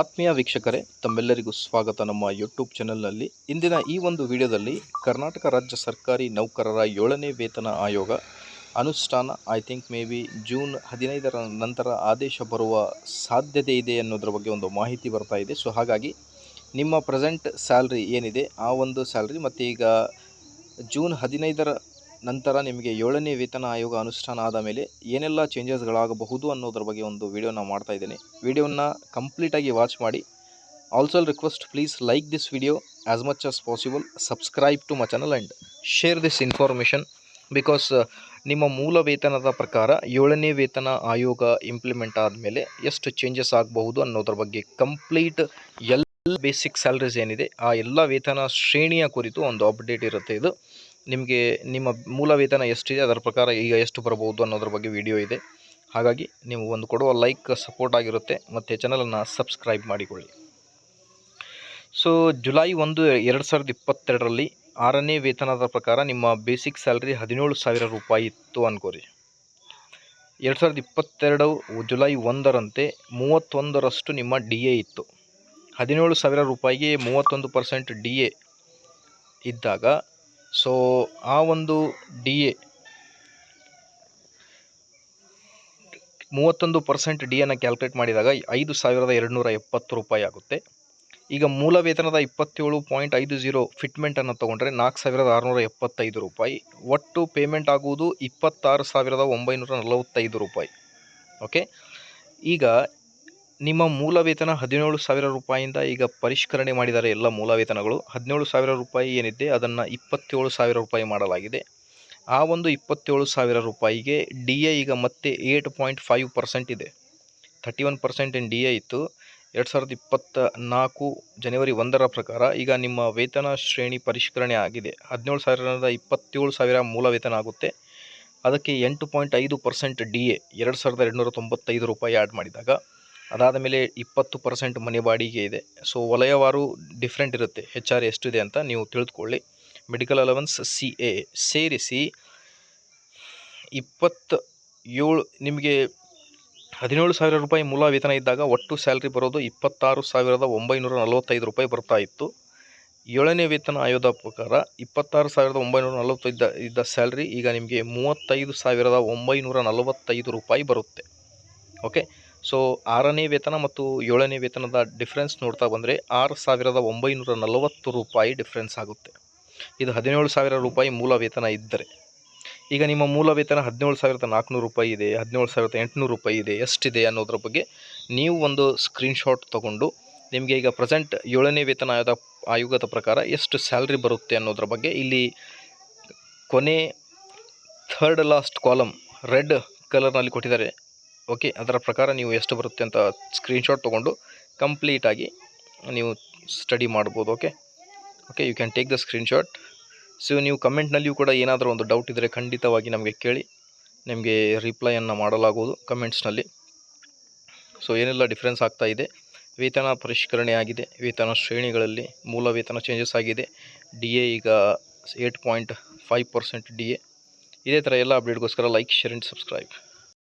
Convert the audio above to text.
ಆತ್ಮೀಯ ವೀಕ್ಷಕರೇ, ತಮ್ಮೆಲ್ಲರಿಗೂ ಸ್ವಾಗತ ನಮ್ಮ ಯೂಟ್ಯೂಬ್ ಚಾನಲ್ನಲ್ಲಿ ಇಂದಿನ ಈ ಒಂದು ವಿಡಿಯೋದಲ್ಲಿ ಕರ್ನಾಟಕ ರಾಜ್ಯ ಸರ್ಕಾರಿ ನೌಕರರ ಏಳನೇ ವೇತನ ಆಯೋಗ ಅನುಷ್ಠಾನ I think may be June ಹದಿನೈದರ ನಂತರ ಆದೇಶ ಬರುವ ಸಾಧ್ಯತೆ ಇದೆ ಅನ್ನೋದ್ರ ಬಗ್ಗೆ ಒಂದು ಮಾಹಿತಿ ಬರ್ತಾ ಇದೆ. ಸೊ ಹಾಗಾಗಿ ನಿಮ್ಮ ಪ್ರೆಸೆಂಟ್ ಸ್ಯಾಲ್ರಿ ಏನಿದೆ, ಆ ಒಂದು ಸ್ಯಾಲ್ರಿ ಮತ್ತು ಈಗ ಜೂನ್ ಹದಿನೈದರ ನಂತರ ನಿಮಗೆ ಏಳನೇ ವೇತನ ಆಯೋಗ ಅನುಷ್ಠಾನ ಆದ ಮೇಲೆ ಏನೆಲ್ಲ ಚೇಂಜಸ್ಗಳಾಗಬಹುದು ಅನ್ನೋದ್ರ ಬಗ್ಗೆ ಒಂದು ವಿಡಿಯೋನ ಮಾಡ್ತಾ ಇದ್ದೇನೆ. ವಿಡಿಯೋನ ಕಂಪ್ಲೀಟಾಗಿ ವಾಚ್ ಮಾಡಿ. Also request please like this video as much as possible subscribe to my channel and share this information because ನಿಮ್ಮ ಮೂಲ ವೇತನದ ಪ್ರಕಾರ ಏಳನೇ ವೇತನ ಆಯೋಗ ಇಂಪ್ಲಿಮೆಂಟ್ ಆದಮೇಲೆ ಎಷ್ಟು ಚೇಂಜಸ್ ಆಗಬಹುದು ಅನ್ನೋದ್ರ ಬಗ್ಗೆ ಕಂಪ್ಲೀಟ್ ಎಲ್ಲ ಬೇಸಿಕ್ ಸ್ಯಾಲ್ರೀಸ್ ಏನಿದೆ, ಆ ಎಲ್ಲ ವೇತನ ಶ್ರೇಣಿಯ ಕುರಿತು ಒಂದು ಅಪ್ಡೇಟ್ ಇರುತ್ತೆ ಇದು. ನಿಮಗೆ ನಿಮ್ಮ ಮೂಲ ವೇತನ ಎಷ್ಟಿದೆ, ಅದರ ಪ್ರಕಾರ ಈಗ ಎಷ್ಟು ಬರಬಹುದು ಅನ್ನೋದ್ರ ಬಗ್ಗೆ ವಿಡಿಯೋ ಇದೆ. ಹಾಗಾಗಿ ನೀವು ಒಂದು ಕೊಡುವ ಲೈಕ್ ಸಪೋರ್ಟ್ ಆಗಿರುತ್ತೆ ಮತ್ತು ಚಾನಲನ್ನು ಸಬ್ಸ್ಕ್ರೈಬ್ ಮಾಡಿಕೊಳ್ಳಿ. ಸೊ ಜುಲೈ ಒಂದು, ಎರಡು ಸಾವಿರದ ಇಪ್ಪತ್ತೆರಡರಲ್ಲಿ ಆರನೇ ವೇತನದ ಪ್ರಕಾರ ನಿಮ್ಮ ಬೇಸಿಕ್ ಸ್ಯಾಲ್ರಿ ಹದಿನೇಳು ಸಾವಿರ ರೂಪಾಯಿ ಇತ್ತು ಅನ್ಕೋರಿ. ಎರಡು ಸಾವಿರದ ಇಪ್ಪತ್ತೆರಡು ಜುಲೈ ಒಂದರಂತೆ ಮೂವತ್ತೊಂದರಷ್ಟು ನಿಮ್ಮ ಡಿ ಎ ಇತ್ತು. ಹದಿನೇಳು ಸಾವಿರ ರೂಪಾಯಿಗೆ ಮೂವತ್ತೊಂದು ಪರ್ಸೆಂಟ್ ಡಿ ಎ ಇದ್ದಾಗ ಸೊ ಆ ಒಂದು ಡಿ ಎ ಮೂವತ್ತೊಂದು ಪರ್ಸೆಂಟ್ ಡಿ ಎನ ಕ್ಯಾಲ್ಕುಲೇಟ್ ಮಾಡಿದಾಗ ಐದು ಸಾವಿರದ ಎರಡುನೂರ ಎಪ್ಪತ್ತು ರೂಪಾಯಿ ಆಗುತ್ತೆ. ಈಗ ಮೂಲ ವೇತನದ ಇಪ್ಪತ್ತೇಳು ಪಾಯಿಂಟ್ ಐದು ಜೀರೋ ಫಿಟ್ಮೆಂಟನ್ನು ತೊಗೊಂಡ್ರೆ ನಾಲ್ಕು ಸಾವಿರದ ಆರುನೂರ ಎಪ್ಪತ್ತೈದು ರೂಪಾಯಿ. ಒಟ್ಟು ಪೇಮೆಂಟ್ ಆಗುವುದು ಇಪ್ಪತ್ತಾರು ಸಾವಿರದ ಒಂಬೈನೂರ ನಲವತ್ತೈದು ರೂಪಾಯಿ. ಓಕೆ ಈಗ ನಿಮ್ಮ ಮೂಲ ವೇತನ ಹದಿನೇಳು ಸಾವಿರ ರೂಪಾಯಿಂದ ಈಗ ಪರಿಷ್ಕರಣೆ ಮಾಡಿದ್ದಾರೆ ಎಲ್ಲ ಮೂಲ ವೇತನಗಳು ಹದಿನೇಳು ಸಾವಿರ ರೂಪಾಯಿ ಏನಿದೆ ಅದನ್ನು ಇಪ್ಪತ್ತೇಳು ಸಾವಿರ ರೂಪಾಯಿ ಮಾಡಲಾಗಿದೆ. ಆ ಒಂದು ಇಪ್ಪತ್ತೇಳು ಸಾವಿರ ರೂಪಾಯಿಗೆ ಡಿ ಎ ಈಗ ಮತ್ತೆ ಏಟ್ ಪಾಯಿಂಟ್ ಫೈವ್ ಪರ್ಸೆಂಟ್ ಇದೆ. Thirty one percent in D A ಇತ್ತು. ಎರಡು ಸಾವಿರದ ಇಪ್ಪತ್ತ ನಾಲ್ಕು ಜನವರಿ ಒಂದರ ಪ್ರಕಾರ ಈಗ ನಿಮ್ಮ ವೇತನ ಶ್ರೇಣಿ ಪರಿಷ್ಕರಣೆ ಆಗಿದೆ. ಹದಿನೇಳು ಸಾವಿರದ ಇಪ್ಪತ್ತೇಳು ಸಾವಿರ ಮೂಲ ವೇತನ ಆಗುತ್ತೆ. ಅದಕ್ಕೆ ಎಂಟು ಪಾಯಿಂಟ್ ಐದು ಪರ್ಸೆಂಟ್ ಡಿ ಎ ಎರಡು ಸಾವಿರದ ಎರಡುನೂರ ತೊಂಬತ್ತೈದು ರೂಪಾಯಿ ಆ್ಯಡ್ ಮಾಡಿದಾಗ ಅದಾದ ಮೇಲೆ ಇಪ್ಪತ್ತು ಪರ್ಸೆಂಟ್ ಮನೆ ಬಾಡಿಗೆ ಇದೆ. ಸೊ ವಲಯವಾರು ಡಿಫ್ರೆಂಟ್ ಇರುತ್ತೆ. ಹೆಚ್ ಆರ್ ಎಷ್ಟಿದೆ ಅಂತ ನೀವು ತಿಳಿದುಕೊಳ್ಳಿ ಮೆಡಿಕಲ್ ಅಲವೆನ್ಸ್ ಸಿ ಎ ಸೇರಿಸಿ ಇಪ್ಪತ್ತು ಏಳು ನಿಮಗೆ ಹದಿನೇಳು ಸಾವಿರ ರೂಪಾಯಿ ಮೂಲ ವೇತನ ಇದ್ದಾಗ ಒಟ್ಟು ಸ್ಯಾಲ್ರಿ ಬರೋದು ಇಪ್ಪತ್ತಾರು ಸಾವಿರದ ಒಂಬೈನೂರ ನಲವತ್ತೈದು ರೂಪಾಯಿ ಬರ್ತಾ ಇತ್ತು. ಏಳನೇ ವೇತನ ಆಯೋಗದ ಪ್ರಕಾರ ಇಪ್ಪತ್ತಾರು ಸಾವಿರದ ಒಂಬೈನೂರ ನಲವತ್ತೈದು ಇದ್ದ ಸ್ಯಾಲ್ರಿ ಈಗ ನಿಮಗೆ ಮೂವತ್ತೈದು ಸಾವಿರದ ಒಂಬೈನೂರ ನಲವತ್ತೈದು ರೂಪಾಯಿ ಬರುತ್ತೆ. ಓಕೆ ಸೊ ಆರನೇ ವೇತನ ಮತ್ತು ಏಳನೇ ವೇತನದ ಡಿಫ್ರೆನ್ಸ್ ನೋಡ್ತಾ ಬಂದರೆ ಆರು ಸಾವಿರದ ಒಂಬೈನೂರ ನಲವತ್ತು ರೂಪಾಯಿ ಡಿಫ್ರೆನ್ಸ್ ಆಗುತ್ತೆ. ಇದು ಹದಿನೇಳು ಸಾವಿರ ರೂಪಾಯಿ ಮೂಲ ವೇತನ ಇದ್ದರೆ. ಈಗ ನಿಮ್ಮ ಮೂಲ ವೇತನ ಹದಿನೇಳು ಸಾವಿರದ ನಾಲ್ಕುನೂರು ರೂಪಾಯಿ ಇದೆ, ಹದಿನೇಳು ಸಾವಿರದ ಎಂಟುನೂರು ರೂಪಾಯಿ ಇದೆ, ಎಷ್ಟಿದೆ ಅನ್ನೋದ್ರ ಬಗ್ಗೆ ನೀವು ಒಂದು ಸ್ಕ್ರೀನ್ಶಾಟ್ ತೊಗೊಂಡು ನಿಮಗೆ ಈಗ ಪ್ರೆಸೆಂಟ್ ಏಳನೇ ವೇತನ ಆಯೋಗ ಆಯೋಗದ ಪ್ರಕಾರ ಎಷ್ಟು ಸ್ಯಾಲ್ರಿ ಬರುತ್ತೆ ಅನ್ನೋದ್ರ ಬಗ್ಗೆ ಇಲ್ಲಿ ಕೊನೆ ಥರ್ಡ್ ಲಾಸ್ಟ್ ಕಾಲಮ್ ರೆಡ್ ಕಲರ್ನಲ್ಲಿ ಕೊಟ್ಟಿದ್ದಾರೆ. ಓಕೆ, ಅದರ ಪ್ರಕಾರ ನೀವು ಎಷ್ಟು ಬರುತ್ತೆ ಅಂತ ಸ್ಕ್ರೀನ್ಶಾಟ್ ತೊಗೊಂಡು ಕಂಪ್ಲೀಟಾಗಿ ನೀವು ಸ್ಟಡಿ ಮಾಡ್ಬೋದು, okay? Okay you can take the screenshot so ನೀವು ಕಮೆಂಟ್ನಲ್ಲಿಯೂ ಕೂಡ ಏನಾದರೂ ಒಂದು ಡೌಟ್ ಇದ್ದರೆ ಖಂಡಿತವಾಗಿ ನಮಗೆ ಕೇಳಿ. ನಿಮಗೆ ರಿಪ್ಲೈಯನ್ನು ಮಾಡಲಾಗುವುದು ಕಮೆಂಟ್ಸ್ನಲ್ಲಿ ಸೊ ಏನೆಲ್ಲ ಡಿಫ್ರೆನ್ಸ್ ಆಗ್ತಾ ಇದೆ? ವೇತನ ಪರಿಷ್ಕರಣೆ ಆಗಿದೆ. ವೇತನ ಶ್ರೇಣಿಗಳಲ್ಲಿ ಮೂಲ ವೇತನ ಚೇಂಜಸ್ ಆಗಿದೆ. ಡಿ ಎ ಈಗ eight point five percent D A ಇದೇ ಥರ ಎಲ್ಲ ಅಪ್ಡೇಟ್ಗೋಸ್ಕರ ಲೈಕ್ ಶೇರ್ ಆ್ಯಂಡ್ ಸಬ್ಸ್ಕ್ರೈಬ್